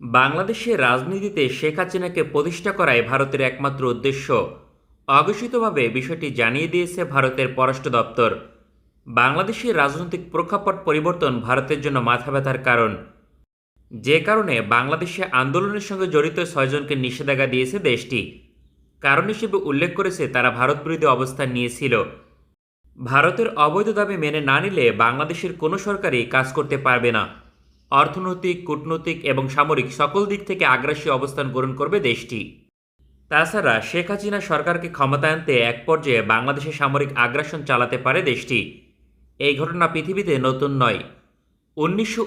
বাংলাদেশের রাজনীতিতে শেখ হাসিনাকে প্রতিষ্ঠা করাই ভারতের একমাত্র উদ্দেশ্য। অঘোষিতভাবে বিষয়টি জানিয়ে দিয়েছে ভারতের পররাষ্ট্র দপ্তর। বাংলাদেশের রাজনৈতিক প্রেক্ষাপট পরিবর্তন ভারতের জন্য মাথা ব্যথার কারণ। যে কারণে বাংলাদেশে আন্দোলনের সঙ্গে জড়িত ছয়জনকে নিষেধাজ্ঞা দিয়েছে দেশটি। কারণ হিসেবে উল্লেখ করেছে তারা ভারত বিরোধী অবস্থান নিয়েছিল। ভারতের অবৈধ দাবি মেনে না নিলে বাংলাদেশের কোনো সরকারই কাজ করতে পারবে না। অর্থনৈতিক, কূটনৈতিক এবং সামরিক সকল দিক থেকে আগ্রাসী অবস্থান গ্রহণ করবে দেশটি। তাছাড়া শেখ হাসিনা সরকারকে ক্ষমতায় আনতে এক পর্যায়ে বাংলাদেশে সামরিক আগ্রাসন চালাতে পারে দেশটি। এই ঘটনা পৃথিবীতে নতুন নয়। উনিশশো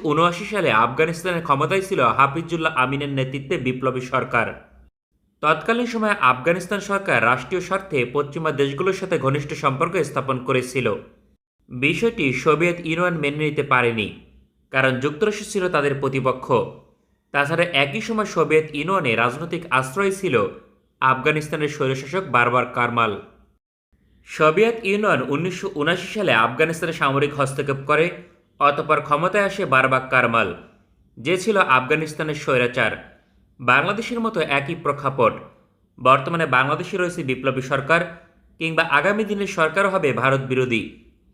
সালে আফগানিস্তানের ক্ষমতায় ছিল হাফিজুল্লাহ আমিনের নেতৃত্বে বিপ্লবী সরকার। তৎকালীন সময়ে আফগানিস্তান সরকার রাষ্ট্রীয় স্বার্থে পশ্চিমা দেশগুলোর সাথে ঘনিষ্ঠ সম্পর্ক স্থাপন করেছিল। বিষয়টি সোভিয়েত ইউনিয়ন মেনে নিতে পারেনি। কারণ যুক্তরাষ্ট্র ছিল তাদের প্রতিপক্ষ। তাছাড়া একই সময় সোভিয়েত ইউনিয়নে রাজনৈতিক আশ্রয় ছিল আফগানিস্তানের স্বৈরশাসক বারবার কারমাল। সোভিয়েত ইউনিয়ন উনিশশো সালে আফগানিস্তানে সামরিক হস্তক্ষেপ করে, অতপর ক্ষমতায় আসে বারবাক কারমাল, যে ছিল আফগানিস্তানের স্বৈরাচার। বাংলাদেশের মতো একই প্রেক্ষাপট। বর্তমানে বাংলাদেশে রয়েছে বিপ্লবী সরকার, কিংবা আগামী দিনের সরকার হবে ভারত বিরোধী,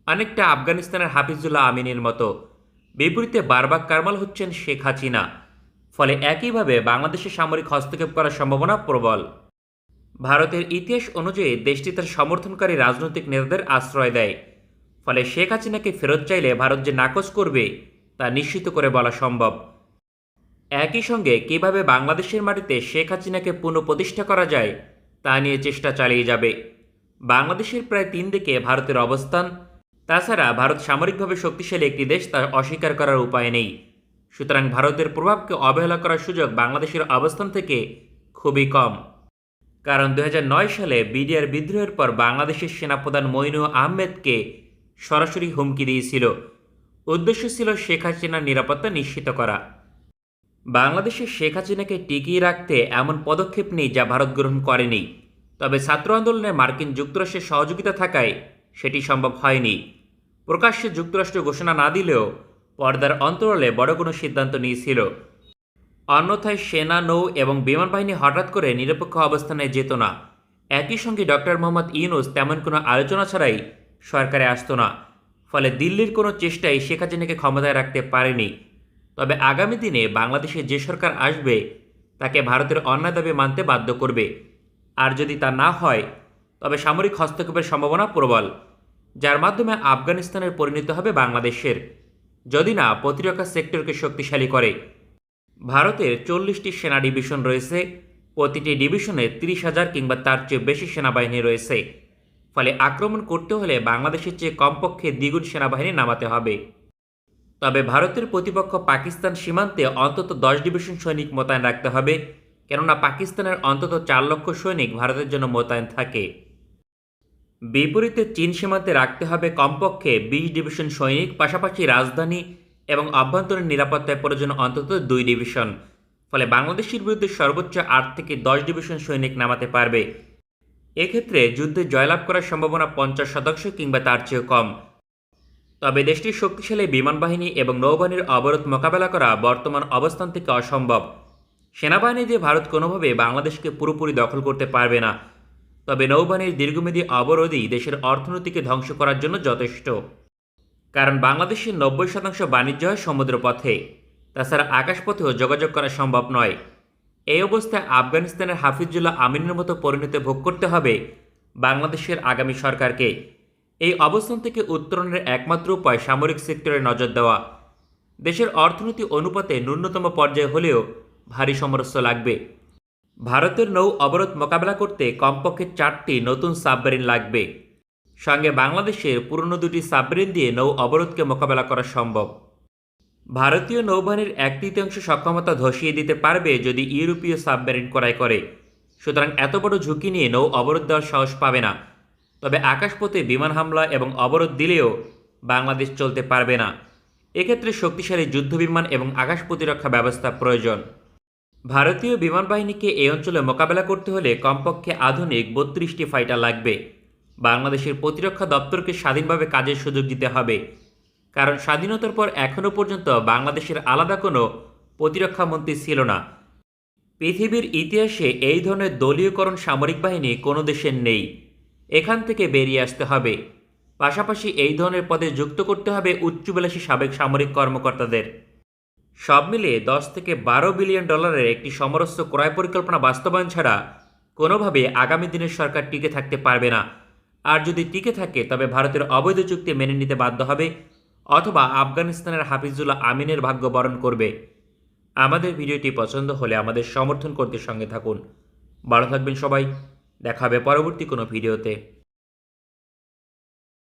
অনেকটা আফগানিস্তানের হাফিজুল্লাহ আমিনের মতো। বিপরীতে বারবাক কারমাল হচ্ছেন শেখ হাসিনা। ফলে একইভাবে বাংলাদেশে সামরিক হস্তক্ষেপ করার সম্ভাবনা প্রবল। ভারতের ইতিহাস অনুযায়ী দেশটি তার সমর্থনকারী রাজনৈতিক নেতাদের আশ্রয় দেয়। ফলে শেখ হাসিনাকে ফেরত চাইলে ভারত যে নাকচ করবে, তা নিশ্চিত করে বলা সম্ভব। একই সঙ্গে কীভাবে বাংলাদেশের মাটিতে শেখ হাসিনাকে পুনঃপ্রতিষ্ঠা করা যায়, তা নিয়ে চেষ্টা চালিয়ে যাবে। বাংলাদেশের প্রায় তিন দিকে ভারতের অবস্থান তাছাড়া ভারত সামরিকভাবে শক্তিশালী একটি দেশ, তা অস্বীকার করার উপায় নেই। সুতরাং ভারতের প্রভাবকে অবহেলা করার সুযোগ বাংলাদেশের অবস্থান থেকে খুবই কম। কারণ দু হাজার নয় সালে বিডিআর বিদ্রোহের পর বাংলাদেশের সেনাপ্রধান মইনু আহমেদকে সরাসরি হুমকি দিয়েছিল। উদ্দেশ্য ছিল শেখ হাসিনার নিরাপত্তা নিশ্চিত করা। বাংলাদেশে শেখ হাসিনাকে টিকিয়ে রাখতে এমন পদক্ষেপ নেই যা ভারত গ্রহণ করেনি। তবে ছাত্র আন্দোলনে মার্কিন যুক্তরাষ্ট্রের সহযোগিতা থাকায় সেটি সম্ভব হয়নি। প্রকাশ্যে যুক্তরাষ্ট্র ঘোষণা না দিলেও পর্দার অন্তরালে বড় কোনো সিদ্ধান্ত নিয়েছিল। অন্যথায় সেনা, নৌ এবং বিমান বাহিনী হঠাৎ করে নিরপেক্ষ অবস্থানে যেত না। একই সঙ্গে ডক্টর মোহাম্মদ ইউনুস তেমন কোনো আলোচনা ছাড়াই সরকারে আসতো না। ফলে দিল্লির কোনো চেষ্টাই শেখ হাসিনাকে ক্ষমতায় রাখতে পারেনি। তবে আগামী দিনে বাংলাদেশে যে সরকার আসবে, তাকে ভারতের অন্যায় দাবি মানতে বাধ্য করবে। আর যদি তা না হয়, তবে সামরিক হস্তক্ষেপের সম্ভাবনা প্রবল। যার মাধ্যমে আফগানিস্তানের পরিণত হবে বাংলাদেশের। যদি না, প্রতিরক্ষা সেক্টরকে শক্তিশালী করে। ভারতের চল্লিশটি সেনা ডিভিশন রয়েছে, প্রতিটি ডিভিশনে তিরিশ হাজার কিংবা তার চেয়ে বেশি সেনাবাহিনী রয়েছে। ফলে আক্রমণ করতে হলে বাংলাদেশের চেয়ে কমপক্ষে দ্বিগুণ সেনাবাহিনী নামাতে হবে। তবে ভারতের প্রতিপক্ষ পাকিস্তান সীমান্তে অন্তত দশ ডিভিশন সৈনিক মোতায়েন রাখতে হবে, কেননা পাকিস্তানের অন্তত চার লক্ষ সৈনিক ভারতের জন্য মোতায়েন থাকে। বিপরীতে চীন সীমান্তে রাখতে হবে কমপক্ষে বিশ ডিভিশন সৈনিক, পাশাপাশি রাজধানী এবং অভ্যন্তরীণ নিরাপত্তায় প্রয়োজন অন্তত দুই ডিভিশন। ফলে বাংলাদেশের বিরুদ্ধে সর্বোচ্চ আট থেকে দশ ডিভিশন সৈনিক নামাতে পারবে। এক্ষেত্রে যুদ্ধে জয়লাভ করার সম্ভাবনা পঞ্চাশ শতাংশ কিংবা তার চেয়েও কম। তবে দেশটির শক্তিশালী বিমান বাহিনী এবং নৌবাহিনীর অবরোধ মোকাবেলা করা বর্তমান অবস্থান থেকে অসম্ভব। সেনাবাহিনী দিয়ে ভারত কোনোভাবে বাংলাদেশকে পুরোপুরি দখল করতে পারবে না। তবে নৌবাহিনীর দীর্ঘমেয়াদী অবরোধই দেশের অর্থনীতিকে ধ্বংস করার জন্য যথেষ্ট। কারণ বাংলাদেশের নব্বই শতাংশ বাণিজ্য হয় সমুদ্রপথে। তাছাড়া আকাশপথেও যোগাযোগ করা সম্ভব নয়। এই অবস্থায় আফগানিস্তানের হাফিজুল্লাহ আমিনের মতো পরিণতি ভোগ করতে হবে বাংলাদেশের আগামী সরকারকে। এই অবস্থান থেকে উত্তরণের একমাত্র উপায় সামরিক সেক্টরে নজর দেওয়া। দেশের অর্থনীতি অনুপাতে ন্যূনতম পর্যায়ে হলেও ভারী সমরস্য লাগবে। ভারতের নৌ অবরোধ মোকাবেলা করতে কমপক্ষে চারটি নতুন সাবমেরিন লাগবে। সঙ্গে বাংলাদেশের পুরনো দুটি সাবমেরিন দিয়ে নৌ অবরোধকে মোকাবেলা করা সম্ভব। ভারতীয় নৌবাহিনীর এক তৃতীয়াংশ সক্ষমতা ধসিয়ে দিতে পারবে যদি ইউরোপীয় সাবমেরিন ক্রয় করে। সুতরাং এত বড় ঝুঁকি নিয়ে নৌ অবরোধ দেওয়ার সাহস পাবে না। তবে আকাশপথে বিমান হামলা এবং অবরোধ দিলেও বাংলাদেশ চলতে পারবে না। এক্ষেত্রে শক্তিশালী যুদ্ধবিমান এবং আকাশ প্রতিরক্ষা ব্যবস্থা প্রয়োজন। ভারতীয় বিমান বাহিনীকে এই অঞ্চলে মোকাবেলা করতে হলে কমপক্ষে আধুনিক বত্রিশটি ফাইটার লাগবে। বাংলাদেশের প্রতিরক্ষা দপ্তরকে স্বাধীনভাবে কাজের সুযোগ দিতে হবে। কারণ স্বাধীনতার পর এখনও পর্যন্ত বাংলাদেশের আলাদা কোনো প্রতিরক্ষা মন্ত্রী ছিল না। পৃথিবীর ইতিহাসে এই ধরনের দলীয়করণ সামরিক বাহিনী কোনো দেশের নেই। এখান থেকে বেরিয়ে আসতে হবে। পাশাপাশি এই ধরনের পদে যুক্ত করতে হবে উচ্চবিলাসী সাবেক সামরিক কর্মকর্তাদের। সব মিলিয়ে দশ থেকে বারো বিলিয়ন ডলারের একটি সমরস্ত্র ক্রয় পরিকল্পনা বাস্তবায়ন ছাড়া কোনোভাবে আগামী দিনের সরকার টিকে থাকতে পারবে না। আর যদি টিকে থাকে, তবে ভারতের অবৈধ চুক্তি মেনে নিতে বাধ্য হবে অথবা আফগানিস্তানের হাফিজুল্লাহ আমিনের ভাগ্য বরণ করবে। আমাদের ভিডিওটি পছন্দ হলে আমাদের সমর্থন করতে সঙ্গে থাকুন। ভালো থাকবেন সবাই। দেখা হবে পরবর্তী কোনো ভিডিওতে।